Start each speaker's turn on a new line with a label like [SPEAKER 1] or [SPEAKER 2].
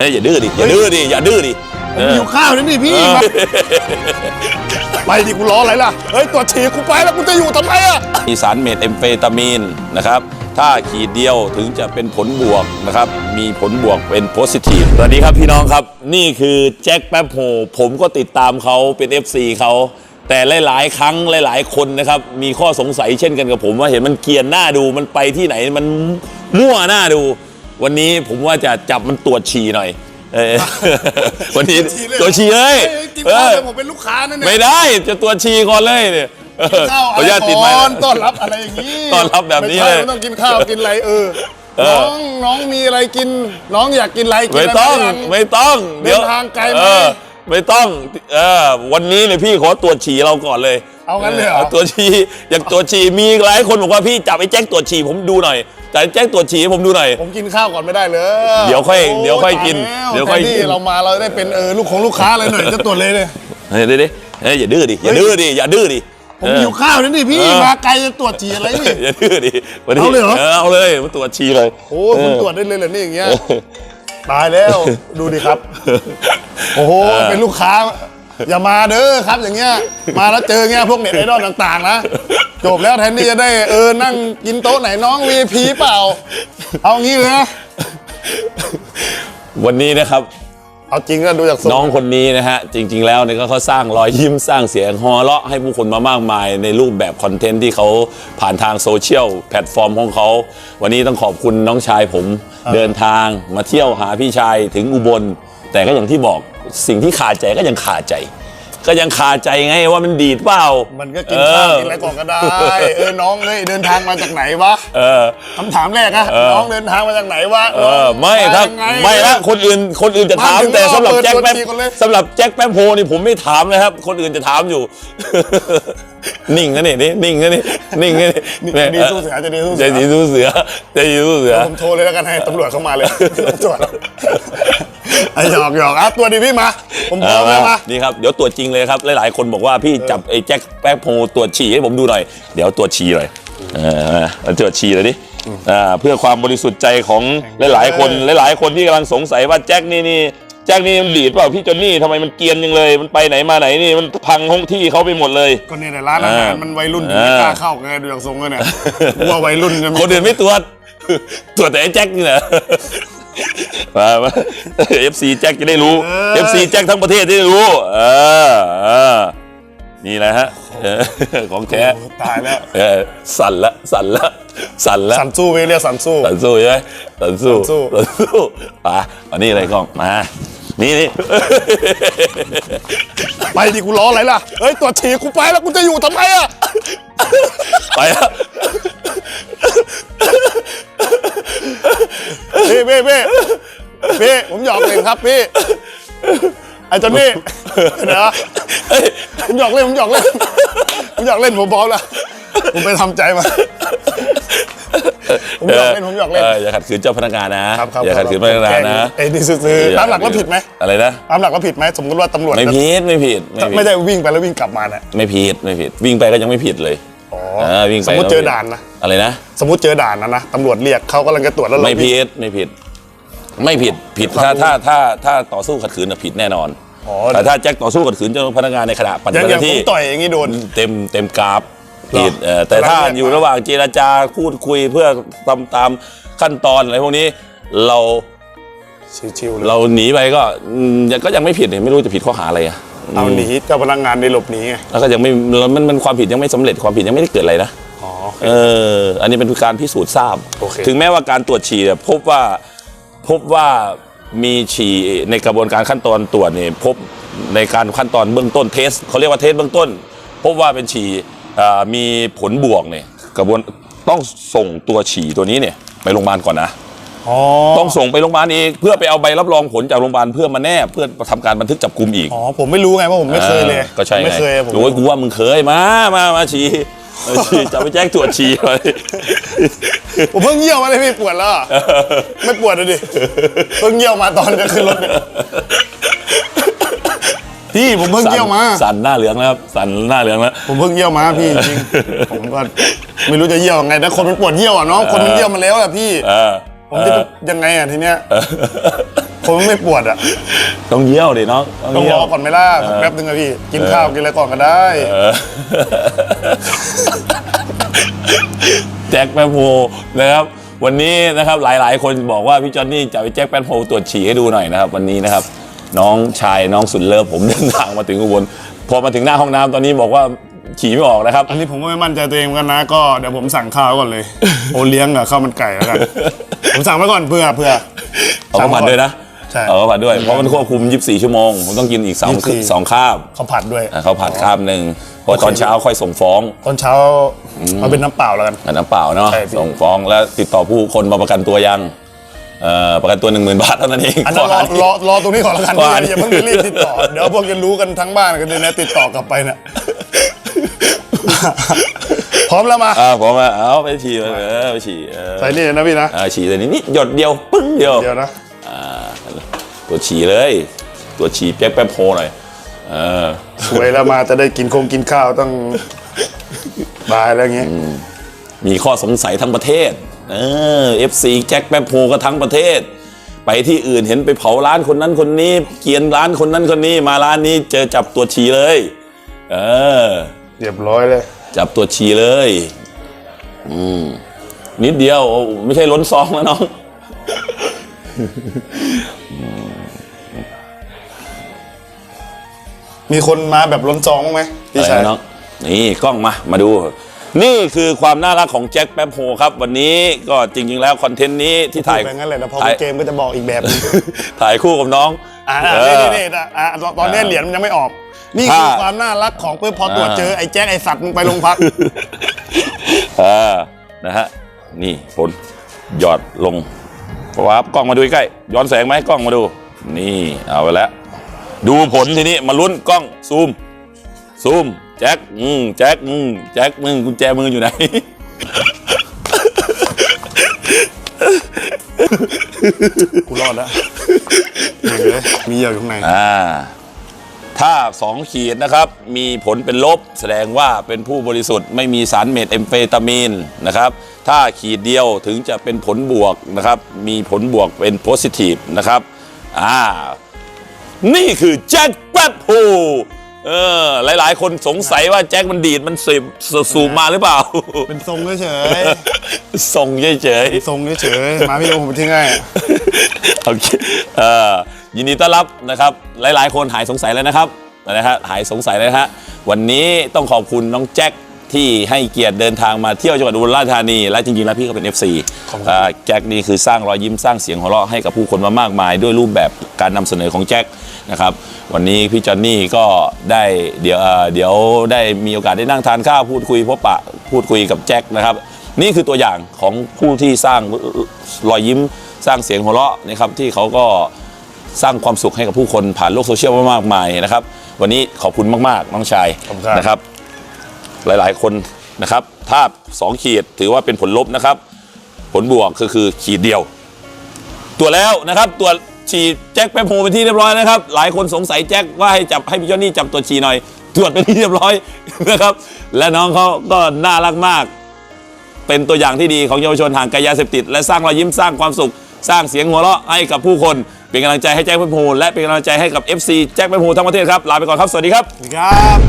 [SPEAKER 1] เอ้ยอย่าดื้อดิ อย่าดื้อดิ อย่าดื้อดิเออ
[SPEAKER 2] หิวข้าวนี่นี่พี่
[SPEAKER 1] เออ
[SPEAKER 2] มาไปดิกูรออะไรล่ะ เฮ้ยตัวจฉี่กูไปแล้วกูจะอยู่ทำไมอะ
[SPEAKER 1] มีสารเมทแอมเฟตามีนนะครับ ถ้าขีดเดียวถึงจะเป็นผลบวกนะครับ มีผลบวกเป็นโพสิทีฟ สวัสดีครับพี่น้องครับ นี่คือแจ็คแป๊บโฮผมก็ติดตามเขาเป็น FC เขาแต่หลาย ๆ ครั้งหลาย ๆ คนนะครับ มีข้อสงสัยเช่นกันกับผมว่าเห็นมันเกรียนหน้าดูมันไปที่ไหนมันมั่วหน้าดู วันนี้ผมว่าจะจับมันตรวจฉี่หน่อยเออวันนี้ตรวจฉี่เลย
[SPEAKER 2] ฮ้กินข้าวเลยผมเป็นลูกค้านั่น
[SPEAKER 1] ไม่
[SPEAKER 2] เนี่ย
[SPEAKER 1] ได้จะตรวจฉี่ก่อนเลยเนี่ยเออ
[SPEAKER 2] ข้าว
[SPEAKER 1] ขอ
[SPEAKER 2] อะ
[SPEAKER 1] อนุ
[SPEAKER 2] ไร
[SPEAKER 1] ญาตติดไม
[SPEAKER 2] ก่
[SPEAKER 1] ค์
[SPEAKER 2] อ
[SPEAKER 1] นะ
[SPEAKER 2] นต้อนรับอะไรอย่างนี้
[SPEAKER 1] ต้อนรับแบบนี้
[SPEAKER 2] ไม่ใช่
[SPEAKER 1] เลย
[SPEAKER 2] ไม่ต้องกินข้าวกินอะไรเออ
[SPEAKER 1] เออ
[SPEAKER 2] น้องน้องมีอะไรกิน น้องอยากกินอะไรกิน
[SPEAKER 1] ไม่
[SPEAKER 2] อะไร
[SPEAKER 1] ต้อง
[SPEAKER 2] ยัง
[SPEAKER 1] ไม่ต้อง
[SPEAKER 2] เดินทางไกลไหม
[SPEAKER 1] เออ ไม่ต้องเออวันนี้เนี่ยพี่ขอตรวจฉี่เราก่อนเลย
[SPEAKER 2] เอางั้นเลยเหรอ
[SPEAKER 1] ตรวจฉี่อยากตรวจฉี่มีหลายคนบอกว่าพี่จับไอ้แจ็คตรวจฉี่ผมดูหน่อยแต่ไอ้แจ็คตรวจฉี่ให้ผมดูหน่อย
[SPEAKER 2] ผมกินข้าวก่อนไม่ได้เลย
[SPEAKER 1] เดี๋ยวค่อย
[SPEAKER 2] โเดี๋
[SPEAKER 1] ยวค่อยกิน
[SPEAKER 2] ตา
[SPEAKER 1] เดี๋ยวค่อย
[SPEAKER 2] แทน
[SPEAKER 1] กิ
[SPEAKER 2] ที่
[SPEAKER 1] น
[SPEAKER 2] เรามาเราได้เป็นเออลูกของลูกค้าเลยหน่อยจะตรวจเลยเลย
[SPEAKER 1] เฮ้ยเดี๋ยวดิเฮ้ยอย่าดื้อดิอย่าดื้อดิอย่าดื้อดิ
[SPEAKER 2] ผมหิวข้าวนี่นี่พี่
[SPEAKER 1] เออ
[SPEAKER 2] มาไกลจะตรวจฉี่อะไรนี่
[SPEAKER 1] อย่าดื้อดิวันนี้
[SPEAKER 2] เอาเลยเหรอ
[SPEAKER 1] เอาเลยมาตรวจฉี่เลย
[SPEAKER 2] โอ้คุณตรวจได้เลยเหรอนี่อย่างเงี้ยตายแล้วดูดิครับ โอ้โห เป็นลูกค้า อย่ามาเด้อครับอย่างเงี้ย มาแล้วเจอเงี้ยพวกเน็ตไอดอลต่างๆนะจบแล้วแทนที่จะได้เออนั่งกินโต๊ะไหนน้อง VIP เปล่า เอางี้เลยนะ
[SPEAKER 1] วันนี้นะครับ
[SPEAKER 2] เอาจริงก็ดูจากทรง
[SPEAKER 1] น้องคนนี้นะฮะ จริง ๆ แล้วเนี่ยก็เขาสร้างรอยยิ้มสร้างเสียงฮอเลาะให้ผู้คนมามากมายในรูปแบบคอนเทนต์ที่เขาผ่านทางโซเชียลแพลตฟอร์มของเขา วันนี้ต้องขอบคุณน้องชายผมเดินทางมาเที่ยวหาพี่ชายถึงอุบล แต่ก็อย่างที่บอกสิ่งที่ขาดใจก็ยังขาดใจ ก็ยังขาดใจไงว่ามันดีดเปล่า
[SPEAKER 2] มันก็กินข้าว
[SPEAKER 1] เออ
[SPEAKER 2] กินอะไรก่อนก็ได้ เออน้องเลยเดินทางมาจากไหนวะ
[SPEAKER 1] เออ
[SPEAKER 2] คำถามแรกอะ
[SPEAKER 1] เออ
[SPEAKER 2] น้องเดินทางมาจากไหนวะ
[SPEAKER 1] เออไม่ถ้า
[SPEAKER 2] ยังง
[SPEAKER 1] ไม่ละคนอื่นคนอื่นจะถาม
[SPEAKER 2] มาถึง
[SPEAKER 1] แต่สำหรับ
[SPEAKER 2] เปิด
[SPEAKER 1] แจ็คแป๊บ
[SPEAKER 2] ตัวทีก่อนเลย
[SPEAKER 1] สำหรับแจ็คแป๊บโฮนี่ผมไม่ถามนะครับ คนอื่นจะถามอยู่ นิ่งนะนี่นี่นิ่งนะนี่นิ่งนะนี่
[SPEAKER 2] จะดีสู้เสือจะดีสู้
[SPEAKER 1] ใจ
[SPEAKER 2] เสือ
[SPEAKER 1] ดีสู้เสือใจดีสู้เสือ
[SPEAKER 2] ผมโทรเลยแล้วกันให้ตำรวจเข้ามาเลยตรวจ ไอ้หยอกหยอกอะตัวดีพี่มา ผมพร้อมแล้วมา
[SPEAKER 1] นี่ครับ เดี๋ยวตรวจจริงเลยครับ หลายๆ คนบอกว่าพี่จับไอ้แจ็คแป๊บโฮตรวจฉี่ให้ผมดูหน่อย เดี๋ยวตรวจฉี่หน่อยเออมาตรวจฉี่เลยดิอ่าเพื่อความบริสุทธิ์ใจของหลายๆ คนหลายๆ คนที่กำลังสงสัยว่าแจ็คนี่นี่แจ็คนี่มันดีดเปล่าพี่จอนนี่ทำไมมันเกรียนยังเลย มันไปไหนมาไหนนี่มันพังห้องที่เขาไปหมดเลย
[SPEAKER 2] ก็เนี่ยแต่ร้านอาหารมันวัยรุ่น
[SPEAKER 1] เออ
[SPEAKER 2] ไม่กล้าเข้าไงดูจากทรงแล้วเนี่ยว่าวัยรุ่นจะมี
[SPEAKER 1] คนอื่นไม่ตรวจตรวจแต่ไอ้แจ็คนี่แหละ มามาเอฟซีแจ็คจะได้รู้เอฟซีแจ็คทั้งประเทศจะได้รู้เออเออนี่แหละฮะเออของแท้
[SPEAKER 2] โอ้ตายแล้ว
[SPEAKER 1] เออสั่นละสั่นละสั่นละ
[SPEAKER 2] สันสู้ไปเรียกสันสู้
[SPEAKER 1] สั่นสู้ใช่ไหมสั่นสู้
[SPEAKER 2] สั่นสู้
[SPEAKER 1] สั่นสู้อะอันนี้อะไรกล้องมานี่นี่
[SPEAKER 2] ไปดิกูรออะไรล่ะเฮ้ยตัวจฉี่กูไปแล้วกูจะอยู่ทำไมอะ
[SPEAKER 1] ไปอะ
[SPEAKER 2] พี่พี่พี่พี่ผมหยอกเล่นครับพี่ไอ้จอนนี่เดี๋ยวผมหยอกเล่นผมหยอกเล่นผมหยอกเล่นผมพร้อมแล้วผมไปทำใจมาผมหยอกเล่นผมหยอกเล่น
[SPEAKER 1] อย่าขัดขืนเจ้าพนักงานนะ
[SPEAKER 2] ครับครับ
[SPEAKER 1] อย่าขัดขืนพนักงานนะ
[SPEAKER 2] ไอ้นี่ซื้อๆตามหลักแล้วผิดไหม
[SPEAKER 1] อะไรนะ
[SPEAKER 2] ตามหลักแล้วผิดไหมสมมติว่าตำรวจ
[SPEAKER 1] ไม่ผิดไม่ผิดไม่ผิด
[SPEAKER 2] ไม่ได้วิ่งไปแล้ววิ่งกลับมาเนี่ย
[SPEAKER 1] ไม่ผิดไม่ผิด วิ่งไปก็ยังไม่ผิดเลย
[SPEAKER 2] อ๋อ
[SPEAKER 1] เออวิ่งไป
[SPEAKER 2] สมมติ
[SPEAKER 1] ก็
[SPEAKER 2] เจอด่านนะ
[SPEAKER 1] อะไรนะ
[SPEAKER 2] สมมติเจอด่านนะนะตำรวจเรียกเขากำลังจะตรวจแล้วเรา
[SPEAKER 1] ไม่
[SPEAKER 2] วิ่ง
[SPEAKER 1] ผิดไม่ผิด ไม่ผิดผิด
[SPEAKER 2] ค
[SPEAKER 1] ถ้า
[SPEAKER 2] รับ
[SPEAKER 1] ถ้าถ้าถ้าต่อสู้ขัดขืนน่ะผิดแน่นอน
[SPEAKER 2] อ๋อ
[SPEAKER 1] แต่ถ้าแจ็คต่อสู้ขัดขืนเจ้าพนักงานในขณะปฏิ
[SPEAKER 2] อย่าง
[SPEAKER 1] บัติ
[SPEAKER 2] อย่าง
[SPEAKER 1] หน้า
[SPEAKER 2] ผม
[SPEAKER 1] ที่
[SPEAKER 2] ต่อยอย่างนี้โดน
[SPEAKER 1] เต็มเต็มกราฟ
[SPEAKER 2] หรอ
[SPEAKER 1] ผิดเออแต่ถ้า
[SPEAKER 2] แล้วเรียก
[SPEAKER 1] อยู่ระหว่างเจรจาพูดคุยเพื่อตามตามขั้นตอนอะไรพวกนี้ เรา
[SPEAKER 2] ชิวๆเลย
[SPEAKER 1] เราหนีไปก็อืมยังก็ยังไม่ผิดเนี่ยไม่รู้จะผิดข้อหาอะไรอะ
[SPEAKER 2] เอาหนีเจ้าพนักงานในหลบหนีไง
[SPEAKER 1] แล้วก็ยังไม่มันมันความผิดยังไม่สำเร็จความผิดยังไม่ได้เกิดอะไรนะ
[SPEAKER 2] อ๋อ
[SPEAKER 1] เออ อันนี้เป็นการพิสูจน์ทราบ
[SPEAKER 2] โอเค
[SPEAKER 1] ถึงแม้ว่าการตรวจฉี่เนี่ยพบว่าพบว่ามีฉี่ในกระบวนการขั้นตอนตรวจเนี่ยพบในการขั้นตอนเบื้องต้นเทสเขาเรียกว่าเทสเบื้องต้น พบว่าเป็นฉี่อ่ามีผลบวกเนี่ยกระบวนต้องส่งตัวฉี่ตัวนี้เนี่ยไปโรงพยาบาลก่อนนะ
[SPEAKER 2] อ๋อ
[SPEAKER 1] ต้องส่งไปโรงพยาบาลอีกเพื่อไปเอาใบรับรองผลจากโรงพยาบาลเพื่อมาแนบเพื่อทำการบันทึกจับกุมอีก
[SPEAKER 2] อ๋อผมไม่รู้ไงเพราะผมไม่เคยเลย
[SPEAKER 1] ออก็ใช่
[SPEAKER 2] ผม
[SPEAKER 1] ไง
[SPEAKER 2] ไม่เคยผม
[SPEAKER 1] โอ้ยกูว่ามึงเคยมา มา มาฉี่เอาฉี่จะไปแจ้งตรวจฉี่เลย
[SPEAKER 2] ผมเพิ่งเยี่ยวมาเลยพี่ปวดแล้วอะไม่ปวดเลยดิเพิ่งเยี่ยวมาตอนจะขึ้นรถเนี่ยพี่ผมเพิ่งเยี่ยวมา
[SPEAKER 1] สั่นหน้าเหลืองนะครับสั่นหน้าเหลืองแล้ว
[SPEAKER 2] ผมเพิ่งเยี่ยวมาพี่จริงๆผมก็ไม่รู้จะเยี่ยวยังไงแต่คนมันปวดเยี่ยวอะน้องคนมันเยี่ยวมาแล้วอะพี่
[SPEAKER 1] เออ
[SPEAKER 2] ผมจะยังไงอะทีเนี้ยผมไม่ปวดอะ
[SPEAKER 1] ต้องเยี่ยวดิน้อง
[SPEAKER 2] ต้อง
[SPEAKER 1] เยี่
[SPEAKER 2] ร
[SPEAKER 1] ยว
[SPEAKER 2] อก่อนไหมล่ะสักแป๊บนึงอะพี่ กินข้าวกินอะไรก่อนก็ได้
[SPEAKER 1] เออแจ็คแปนโพนะครับวันนี้นะครับหลาย ๆ คนบอกว่าพี่จอนนี่จะไปแจ็คแปนโพตรวจฉี่ให้ดูหน่อยนะครับวันนี้นะครับ น้องชายน้องสุดเลิฟผมเดินทางมาถึงอุบลพอมาถึงหน้าห้องน้ำตอนนี้บอกว่าฉี่ไม่ออกนะครับ
[SPEAKER 2] อันนี้ผมก็ไม่มั่นใจตัวเองเหมือนกันนะ ก็เดี๋ยวผมสั่งข้าวก่อนเลย โอเลี้ยงกับข้าวมันไก่แล้วกัน ผมสั่งไว้ก่อนเผื่อเผื่อ
[SPEAKER 1] เอาข้าวผัดด้วยนะ
[SPEAKER 2] ใช่
[SPEAKER 1] เอาข้าวผัดด้วยเพราะมันควบคุม 24 ชั่วโมงผมต้องกินอีกสอง
[SPEAKER 2] 24
[SPEAKER 1] สองคาบ
[SPEAKER 2] ข้าวผัดด้วย
[SPEAKER 1] อะข้าวผัดคาบหนึ่งพอตอนเช้าค่อยส่งฟ้อง
[SPEAKER 2] ตอนเช้ามาเป็นน้ำเปล่าแล้วกัน
[SPEAKER 1] อันน้ำเปล่าเนาะ
[SPEAKER 2] ใช่พี่
[SPEAKER 1] ส่งฟ้องแล้วติดต่อผู้คนมาประกันตัวยังเอ่อประกันตัวหนึ่งหมื่นบาทเท่านั้นเอง
[SPEAKER 2] อันนั้นร
[SPEAKER 1] ข้
[SPEAKER 2] อ
[SPEAKER 1] หาที่
[SPEAKER 2] รอรอตรงนี้ก่อนแล้วกัน
[SPEAKER 1] ข้อหา
[SPEAKER 2] อย่าเพิ่งไปรีบติดต่อเดี๋ยวพวกจะรู้กันทั้งบ้านกันเลยนะติดต่อกลับไปเนี่ย พร้อมแล้วมา
[SPEAKER 1] อ่าผมอะเอาไปฉี่เออไปฉี่เออ
[SPEAKER 2] ใส่นี่นะพี่นะ
[SPEAKER 1] อ่าฉี่เลยนี่นิดหยดเดียวปึ้งเดียว
[SPEAKER 2] เดี๋ยวนะ
[SPEAKER 1] อ่าตัวฉี่เลยตัวฉี่แป๊บแป๊บโพหน่อยเออ
[SPEAKER 2] สวยแล้วมาจะได้กินคงกินข้าวต้องบายแล้วอย่างงี้
[SPEAKER 1] มีข้อสงสัยทั้งประเทศ เออ FC แจ็คแป๊บโพก็ทั้งประเทศ ไปที่อื่นเห็นไปเผาร้านคนนั้นคนนี้ เกรียนร้านคนนั้นคนนี้มาร้านนี้เจอจับตัวฉี่เลย เออ
[SPEAKER 2] เรียบร้อยเลย
[SPEAKER 1] จับตัวฉี่เลย อืม นิดเดียวโอ้ไม่ใช่ล้นซองแล้วน้อง
[SPEAKER 2] มีคนมาแบบล้นซองบ้างไหมพี่
[SPEAKER 1] อะไร
[SPEAKER 2] ชาย
[SPEAKER 1] นะน้องนี่กล้องมา มาดู นี่คือความน่ารักของแจ็คแป๊บโฮครับ วันนี้ก็จริง ๆ แล้วคอนเทนต์นี้ที่ถ่าย
[SPEAKER 2] ไปงั้นเลยนะพอ
[SPEAKER 1] ถ่าย
[SPEAKER 2] เกมก็จะบอกอีกแบบนึง
[SPEAKER 1] ถ่ายคู่กับน้อง
[SPEAKER 2] อ่า
[SPEAKER 1] เอ
[SPEAKER 2] นี่
[SPEAKER 1] อ
[SPEAKER 2] นี่นี่อะอะตอนนี้
[SPEAKER 1] อ่า
[SPEAKER 2] เหรียญมันยังไม่ออก นี่
[SPEAKER 1] ถ้า
[SPEAKER 2] คือความน่ารักของเพื่อพอตรวจ
[SPEAKER 1] อ่า
[SPEAKER 2] เจอไอ้แจ็คไอ้สัตว์มึงไปโรงพัก
[SPEAKER 1] อ่านะฮะนี่ผลหยอดลงวับกล้องมาดูใกล้ๆย้อนแสงไหมกล้องมาดู นี่เอาไปแล้ว ดูผลทีนี้มาลุ้นกล้องซูมซูมแจ็คอืมแจ็คอืมแจ็คมึงกุญแจมืออยู่ไหน
[SPEAKER 2] กูรอดแล้วเห็นเลยมีเหยื่ออยู่ข้างใน
[SPEAKER 1] อ่า ถ้า 2 ขีดนะครับ มีผลเป็นลบ แสดงว่าเป็นผู้บริสุทธิ์ไม่มีสารเมทแอมเฟตามีนนะครับถ้าขีดเดียวถึงจะเป็นผลบวกนะครับ มีผลบวกเป็นโพซิทีฟนะครับอ่านี่คือแจ็คแป๊บโฮเออหลาย ๆ คนสงสัยว่าแจ็คมันดีดมันสืบสูบมาหรือเปล่า
[SPEAKER 2] เป็นทรงเฉย
[SPEAKER 1] ส่งเฉย
[SPEAKER 2] ๆทรงเฉยๆมาพี่โอผมไปทิ้งให้
[SPEAKER 1] ๆโอเคเอ่อ ยินดีต้อนรับนะครับหลาย ๆ คนหายสงสัยแล้วนะครับนะฮะหายสงสัยแล้วนะฮะวันนี้ต้องขอบคุณน้องแจ็คที่ให้เกียรติเดินทางมาเที่ยวจังหวัดอุบลราชธานี และจริง ๆ แล้วพี่ก็เป็น FC อ่าแจ็คนี่คือสร้างรอยยิ้มสร้างเสียงหัวเราะให้กับผู้คนมามากมาย ด้วยรูปแบบการนำเสนอของแจ็คนะครับวันนี้พี่จอนนี่ก็ได้เดี๋ยวเอ่อเดี๋ยวได้มีโอกาสได้นั่งทานข้าวพูดคุยพบปะพูดคุยกับแจ็คนะครับนี่คือตัวอย่างของผู้ที่สร้างรอยยิ้มสร้างเสียงหัวเราะนะครับที่เขาก็ สร้างความสุขให้กับผู้คนผ่านโลกโซเชียลมากมายนะครับ วันนี้ขอบคุณมากๆ น้องชาย
[SPEAKER 2] ขอบคุณครับ
[SPEAKER 1] นะครับ หลายๆคนนะครับ ถ้า2ขีดถือว่าเป็นผลลบนะครับ ผลบวกก็คือขีดเดียว ตรวจแล้วนะครับ ตรวจฉีดแจ็คแป๊บโฮเป็นที่เรียบร้อยนะครับ หลายคนสงสัยแจ็คว่าให้จับให้พี่จอนนี่จับตัวจฉี่หน่อย ตรวจเป็นที่เรียบร้อย นะครับ และน้องเขาก็น่ารักมาก เป็นตัวอย่างที่ดีของเยาวชนห่างไกลยาเสพติด และสร้างรอยยิ้มสร้างความสุข สร้างเสียงหัวเราะให้กับผู้คน เป็นกำลังใจให้แจ็คแป๊บโฮและเป็นกำลังใจให้กับ FC แจ็คแป๊บโฮทั้งประเทศครับลาไปก่อนครับสวัสดีครับ
[SPEAKER 2] ครับ